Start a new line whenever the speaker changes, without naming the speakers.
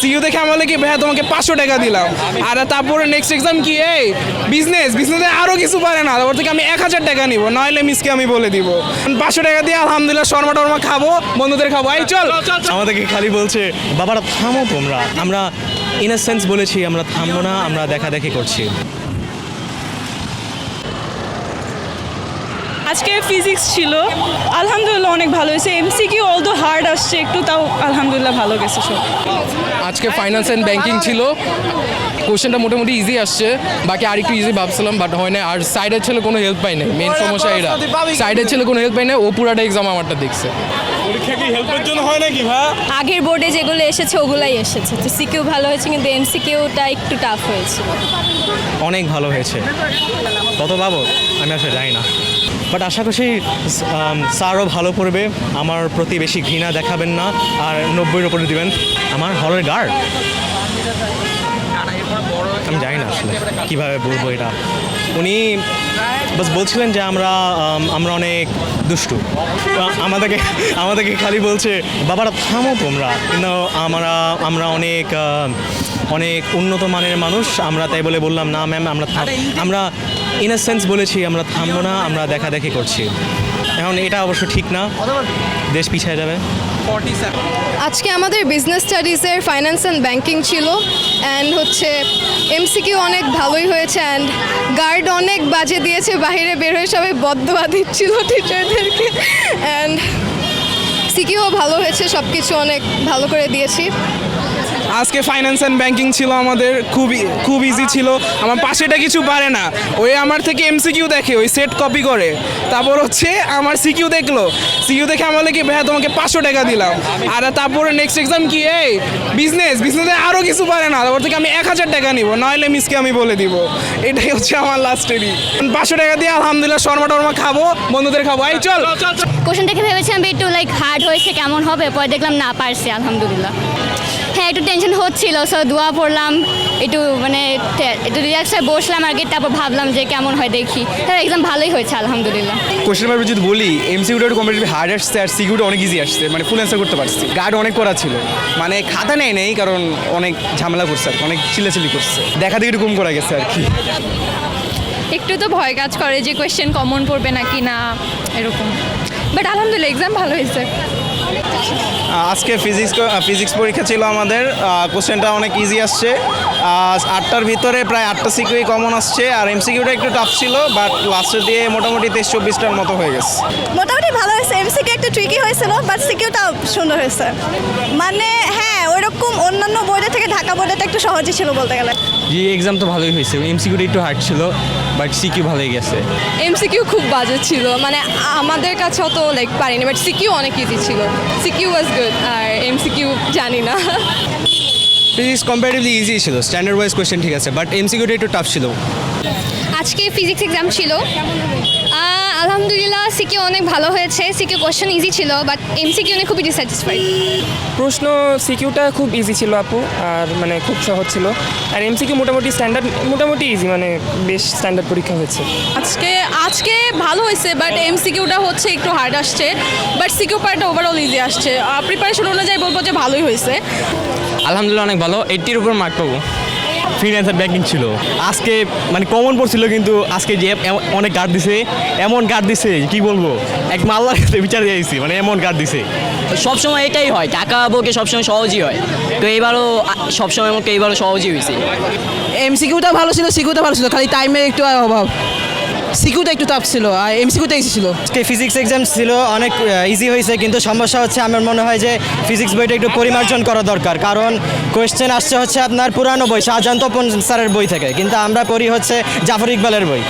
CU দেখে আমি বলে কি ভাইয়া তোমাকে পাঁচশো টাকা দিলাম। আর তারপরে নেক্সট এক্সাম কি? এই বিজনেস বিজনেসে আরও কিছু পারে না। তারপর থেকে আমি এক হাজার টাকা নিব নইলে মিসকে আমি বলে দিব। পাঁচশো টাকা দিয়ে আলহামদুলিল্লাহ শর্মা টর্মা খাব বন্ধুদের খাব। এই চল।
আমাদেরকে খালি বলছে বাবারা থামো তোমরা। আমরা ইন সেন্স বলেছি আমরা থামবো না আমরা দেখা দেখি করছি।
আজকে ফিজিক্স ছিল। আলহামদুলিল্লাহ অনেক ভালো হয়েছে। এমসিকিউ অলদো হার্ড আসছে একটু তাও আলহামদুলিল্লাহ ভালো গেছে সব।
আজকে ফাইন্যান্স অ্যান্ড ব্যাংকিং ছিল। কোশ্চেনটা মোটামুটি ইজি আসছে। বাকি আর একটু ইজি ভাবছিলাম বাট হয় না আর সাইডের ছেলে কোনো হেল্প পাই নাই। মেন সমস্যা এটা সাইডের ছেলে কোনো হেল্প পাই না ও পুরাটা এক্সাম আমারটা দেখছে।
হেল্পের জন্য আগের বোর্ডে যেগুলো এসেছে ওগুলাই এসেছে। তো সিকিউ ভালো হয়েছে কিন্তু এমসিকিউটা একটু টাফ হয়েছে।
অনেক ভালো হয়েছে। কত পাবো? আমি আসলে জানি না। বাট আশা করছি স্যারও ভালো করবে। আমার প্রতি বেশি ঘৃণা দেখাবেন না আর নব্বইয়ের উপরে দিবেন। আমার হলের গার্ড আমি জানি না আসলে কীভাবে বলব এটা। উনি বাস বলছিলেন যে আমরা আমরা অনেক দুষ্টু। আমাদেরকে আমাদেরকে খালি বলছে বাবারা থামো তোমরা। কিন্তু আমরা আমরা অনেক অনেক উন্নত মানের মানুষ। আমরা তাই বলে বললাম না ম্যাম আমরা আমরা ইন সেন্স বলেছি, আমরা থামবো না, আমরা দেখা দেখি করছি। এখন এটা অবশ্য ঠিক না। দেশ পিছিয়ে যাবে।
আজকে আমাদের বিজনেস স্টাডিজের ফাইন্যান্স অ্যান্ড ব্যাংকিং ছিল অ্যান্ড হচ্ছে এমসিকিউ অনেক ভালোই হয়েছে অ্যান্ড গার্ড অনেক বাজে দিয়েছে বাইরে বের হয়ে সবাই বদ্ধবাদ দিচ্ছিল টিচারদেরকে অ্যান্ড সিকিউও ভালো হয়েছে সব কিছু অনেক ভালো করে দিয়েছি।
আজকে ফাইন্যান্স অ্যান্ড ব্যাংকিং ছিল আমাদের খুবই খুব ইজি ছিল। আমার পাশেটা কিছু পারে না। ওই আমার থেকে এমসিকিউ দেখে ওই সেট কপি করে। তারপর হচ্ছে আমার সিকিউ দেখল। সিকিউ দেখে আমি বলে কি ভাইয়া তোমাকে পাঁচশো টাকা দিলাম। আর তারপরে নেক্সট এক্সাম কি এই বিজনেস বিজনেসে আরও কিছু পারে না। তারপর থেকে আমি এক হাজার টাকা নিব নইলে মিসকে আমি বলে দিব। এটাই হচ্ছে আমার লাস্ট লাস্টেরই পাঁচশো টাকা দিয়ে আলহামদুলিল্লাহ শর্মা টর্মা খাব বন্ধুদের খাব। এই চল।
কোশ্চেন দেখে ভেবেছিলাম একটু লাইক হার্ড হয়েছে কেমন হবে? পরে দেখলাম না পারছি আলহামদুলিল্লাহ। হ্যাঁ একটু টেনশন হচ্ছিল সো দোয়া পড়লাম একটু মানে একটু রিল্যাক্স হয়ে বসলাম আর কি তারপর ভাবলাম যে কেমন হয় দেখি। তার এক্সাম ভালোই হয়েছে আলহামদুলিল্লাহ।
কোশ্চেন পেপার যদি বলি এমসিকিউটা একটু কম্পিটিভ হার্ড আসছে আর সিকিউটা অনেক ইজি আসছে মানে ফুল অ্যান্সার করতে পারছি। গার্ড অনেক করা ছিল। মানে খাতা নেই নেই কারণ অনেক ঝামেলা করছে আর অনেক চিল্লাচিল্লি করছে। দেখা দেখি একটু কম করা গেছে আর কি।
একটু তো ভয় কাজ করে যে কোয়েশ্চেন কমন পড়বে নাকি না এরকম। বাট আলহামদুলিল্লাহ এক্সাম ভালো হয়েছে।
আজকে ফিজিক্স ফিজিক্স পরীক্ষা ছিল আমাদের। কোশ্চেনটা অনেক ইজি আসছে। আটটার ভিতরে প্রায় আটটা সিকিউই কমন আসছে আর এমসিকিউটা একটু টাফ ছিল বাট লাস্টের দিয়ে মোটামুটি তেইশ চব্বিশটার মতো হয়ে গেছে।
মোটামুটি ভালো হয়েছে এমসিকিউ একটু ট্রিকি হয়েছিল বাট সিকিউটা সুন্দর হয়েছে। মানে হ্যাঁ ওইরকম অন্যান্য বোর্ডের থেকে ঢাকা বোর্ডেটা একটু সহজই ছিল বলতে গেলে।
জি এক্সাম তো ভালোই হয়েছে এমসিকিউটা একটু হার্ড ছিল বাট সিকিউ ভালোই গেছে।
এমসিকিউ খুব বাজে ছিল মানে আমাদের কাছে অত লাইক পারিনি বাট সিকিউ অনেক ইজি ছিল। সিকিউ ওয়াজ গুড আর এমসিকিউ জানি না।
ফিজিক্স কম্পারেটিভলি ইজি ছিল স্ট্যান্ডার্ড ওয়াইজ কোয়েশ্চেন ঠিক আছে বাট এমসিকিউটা একটু টাফ ছিল
আজকে ফিজিক্স এক্সাম ছিল। আলহামদুলিল্লাহ সিকিউ অনেক ভালো হয়েছে। সিকিউ কোশ্চেন ইজি ছিল বাট এমসিকিউ নিয়ে খুবই ডিস্যাটিসফাইড
প্রশ্ন সিকিউটা খুব ইজি ছিল আপু আর মানে খুব সহজ ছিল। আর এমসিকিউ মোটামুটি স্ট্যান্ডার্ড মোটামুটি ইজি মানে বেশ স্ট্যান্ডার্ড পরীক্ষা হয়েছে।
আজকে আজকে ভালো হয়েছে বাট এমসিকিউটা হচ্ছে একটু হার্ড আসছে। বাট সিকিউ পার্টটা ওভারঅল ইজি আসছে। প্রিপারেশন অনুযায়ী বলব যে ভালোই হয়েছে।
আলহামদুলিল্লাহ অনেক ভালো। এইটির উপর মার্ক পাবো। ব্যাঙ্কিং ব্যাংকিং ছিল। আজকে মানে কমন পড়ছিল কিন্তু আজকে যে অনেক গার্ড দিছে এমন গার্ড দিছে কি বলব? এক মাল্লার কাছে বিচার দিয়েছি মানে এমন গার্ড দিছে।
সবসময় এটাই হয় টাকা বউকে সবসময় সহজই হয়। তো এইবারও সবসময় আমাকে এইবারও সহজই হয়েছে
এমসিকিউটা ভালো ছিল সিকিউটা ভালো ছিল খালি টাইমের একটু অভাব। সিকিউটা একটু টাফ ছিল, আর এমসিকিউটা ইজি ছিল।
ফিজিক্স এক্সাম ছিল, অনেক ইজি হয়েছে, কিন্তু সমস্যা হচ্ছে আমার মনে হয় যে ফিজিক্স বইটা একটু পরিমার্জন করা দরকার। কারণ কোয়েশ্চেন আসছে হচ্ছে আপনার পুরানো বই শাহজাহান তপন স্যারের বই থেকে, কিন্তু আমরা পড়ি হচ্ছে জাফর ইকবালের বই।